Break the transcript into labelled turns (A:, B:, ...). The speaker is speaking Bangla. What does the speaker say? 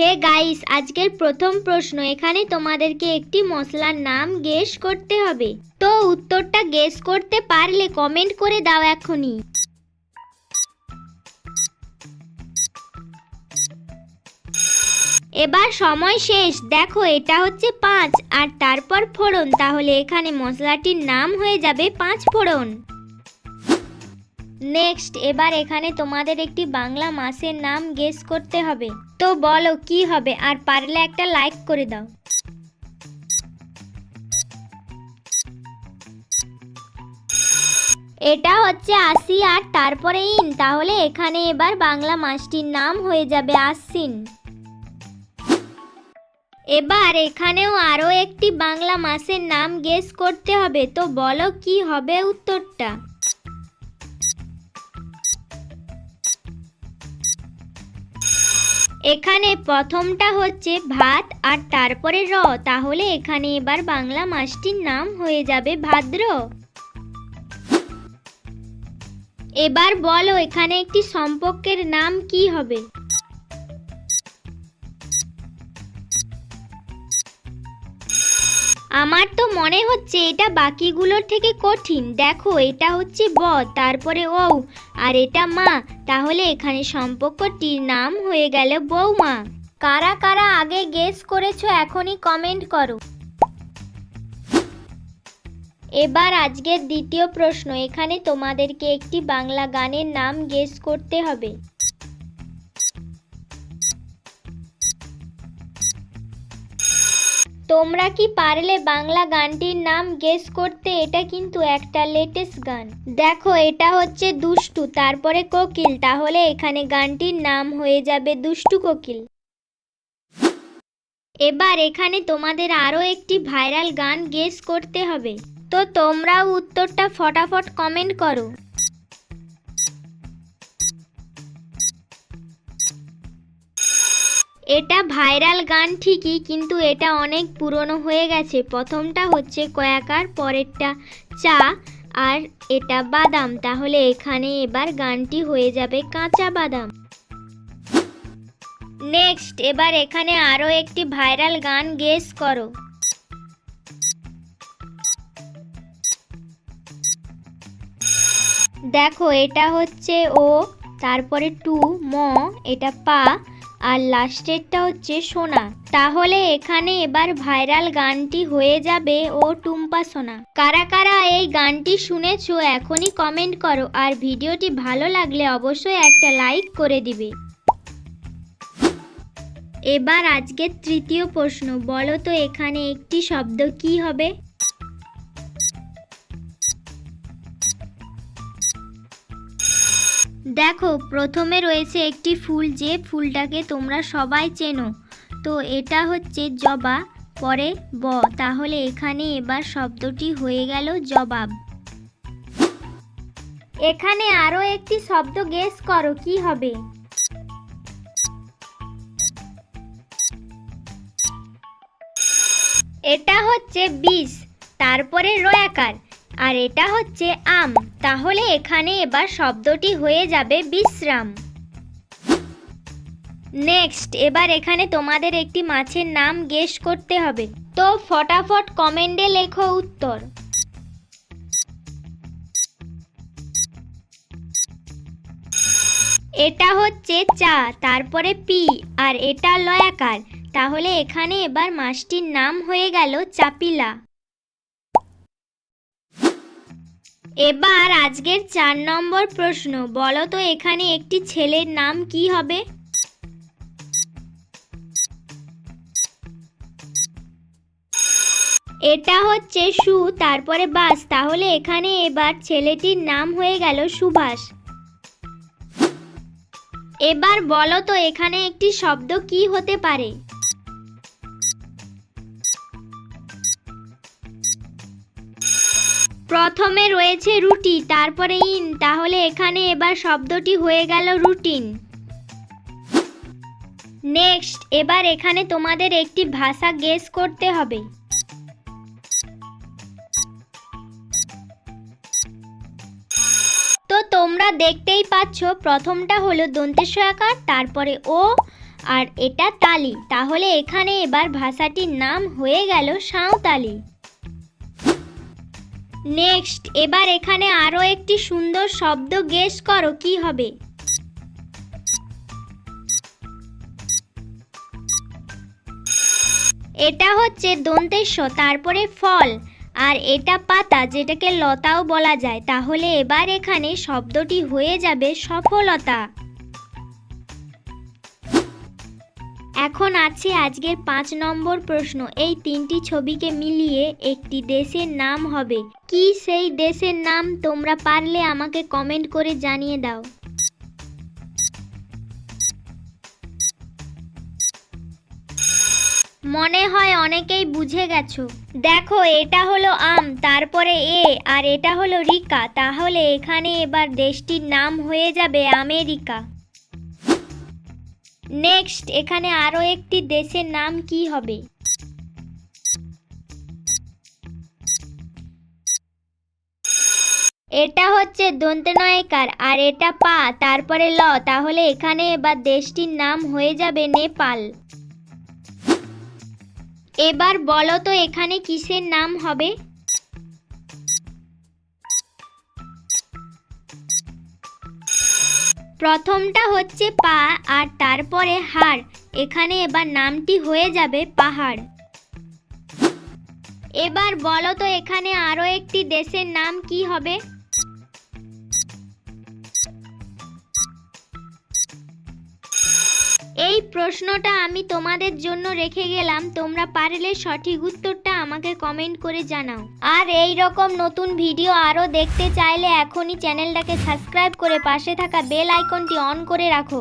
A: হে গাইস, আজকের প্রথম প্রশ্ন। এখানে তোমাদেরকে একটি মশলার নাম গেস করতে হবে। তো উত্তরটা গেস করতে পারলে কমেন্ট করে দাও এখনই। এবার সময় শেষ। দেখো, এটা হচ্ছে পাঁচ, আর তারপর ফোড়ন। তাহলে এখানে মশলাটির নাম হয়ে যাবে পাঁচ ফোড়ন। নেক্সট এবার এখানে তোমাদের একটি বাংলা মাসের নাম গেস করতে হবে। তো বলো, কি হবে? আর পারলে একটা লাইক করে দাও। এটা হচ্ছে আশি আর তারপরে ইন। তাহলে এখানে এবার বাংলা মাসটির নাম হয়ে যাবে আশ্বিন। এবার এখানেও আরও একটি বাংলা মাসের নাম গেস করতে হবে। তো বলো, কি হবে উত্তরটা? এখানে প্রথমটা হচ্ছে ভাত আর তারপরে র। তাহলে এখানে এবার বাংলা মাসটির নাম হয়ে যাবে ভাদ্র। এবার বলো এখানে একটি সম্পর্কের নাম কি হবে? আমার তো মনে হচ্ছে এটা বাকিগুলোর থেকে কঠিন। দেখো, এটা হচ্ছে ব তারপরে ও আর এটা মা। তাহলে এখানে সম্পর্কটির নাম হয়ে গেল বৌমা। কারা কারা আগে গেস করেছ এখনই কমেন্ট করো। এবার আজকের দ্বিতীয় প্রশ্ন, এখানে তোমাদেরকে একটি বাংলা গানের নাম গেস করতে হবে। তোমরা কি পারলে বাংলা গানটির নাম গেস করতে? এটা কিন্তু একটা লেটেস্ট গান। দেখো, এটা হচ্ছে দুষ্টু, তারপরে কোকিল। তাহলে এখানে গানটির নাম হয়ে যাবে দুষ্টু কোকিল। এবার এখানে তোমাদের আরও একটি ভাইরাল গান গেস করতে হবে। তো তোমরাও উত্তরটা ফটাফট কমেন্ট করো। এটা ভাইরাল গান ঠিকই, কিন্তু এটা অনেক পুরনো হয়ে গেছে। প্রথমটা হচ্ছে কয়াকার, পরেরটা চা, আর এটা বাদাম। তাহলে এখানে এবার গানটি হয়ে যাবে কাঁচা বাদাম। নেক্সট, এবার এখানে আরও একটি ভাইরাল গান গেস করো। দেখো, এটা হচ্ছে ও, তারপরে টু, ম, এটা পা আর লাস্টেরটা হচ্ছে সোনা। তাহলে এখানে এবার ভাইরাল গানটি হয়ে যাবে ও টুম্পা সোনা। কারা কারা এই গানটি শুনেছো এখনই কমেন্ট করো আর ভিডিওটি ভালো লাগলে অবশ্যই একটা লাইক করে দিবে। এবার আজকের তৃতীয় প্রশ্ন, বলো তো এখানে একটি শব্দ কি হবে? দেখো, প্রথমে রয়েছে একটি ফুল যে ফুলটাকে তোমরা সবাই চেনো। তো এটা হচ্ছে জবা, পরে ব। তাহলে এখানে এবার শব্দটি হয়ে গেল জবাব। এখানে আরও একটি শব্দ গেস করো, কি হবে? এটা হচ্ছে বিষ, তারপরে রয়াকার আর এটা হচ্ছে আম। তাহলে এখানে এবার শব্দটি হয়ে যাবে বিশ্রাম। নেক্সট, এবার এখানে তোমাদের একটি মাছের নাম গেস করতে হবে। তো ফটাফট কমেন্টে লেখো উত্তর। এটা হচ্ছে চা, তারপরে পি, আর এটা লয়াকার। তাহলে এখানে এবার মাছটির নাম হয়ে গেল চাপিলা। এবার আজকের চার নম্বর প্রশ্ন, বলো তো এখানে একটি ছেলের নাম কি হবে? এটা হচ্ছে সু, তারপরে বাস, তাহলে এখানে এবার ছেলেটির নাম হয়ে গেল সুভাষ। এবার বলো তো এখানে একটি শব্দ কি হতে পারে? প্রথমে রয়েছে রুটি, তারপরে ইন। তাহলে এখানে এবার শব্দটি হয়ে গেল রুটিন। নেক্সট, এবার এখানে তোমাদের একটি ভাষা গেস করতে হবে। তো তোমরা দেখতেই পাচ্ছ, প্রথমটা হলো দন্তেশ্বর আকার তারপরে ও, আর এটা তালি। তাহলে এখানে এবার ভাষাটির নাম হয়ে গেল সাঁওতালি। নেক্সট এবার এখানে আরও একটি সুন্দর শব্দ গেস করো, কি হবে? এটা হচ্ছে দন্তেশ্ব, তারপরে ফল, আর এটা পাতা, যেটাকে লতাও বলা যায়। তাহলে এবার এখানে শব্দটি হয়ে যাবে সফলতা। এখন আছে আজকের পাঁচ নম্বর প্রশ্ন। এই তিনটি ছবিকে মিলিয়ে একটি দেশের নাম হবে। কি সেই দেশের নাম তোমরা পারলে আমাকে কমেন্ট করে জানিয়ে দাও। মনে হয় অনেকেই বুঝে গেছো। দেখো, এটা হলো আম, তারপরে এ, আর এটা হলো রিকা। তাহলে এখানে এবার দেশটির নাম হয়ে যাবে আমেরিকা। নেক্সট, এখানে আরও একটি দেশের নাম কি হবে? এটা হচ্ছে দন্তনয়কার, আর এটা পা, তারপরে ল, তাহলে এখানে এবার দেশটির নাম হয়ে যাবে নেপাল। এবার বলো তো এখানে কিসের নাম হবে? প্রথমটা হচ্ছে পা আর তারপরে হাড়। এখানে এবার নামটি হয়ে যাবে পাহাড়। এবার বলো তো এখানে আরও একটি দেশের নাম কি হবে? এই প্রশ্নটা আমি তোমাদের জন্য রেখে গেলাম। তোমরা পারলে সঠিক উত্তরটা আমাকে কমেন্ট করে জানাও। আর এই রকম নতুন ভিডিও আরও দেখতে চাইলে এখনই চ্যানেলটাকে সাবস্ক্রাইব করে পাশে থাকা বেল আইকনটি অন করে রাখো।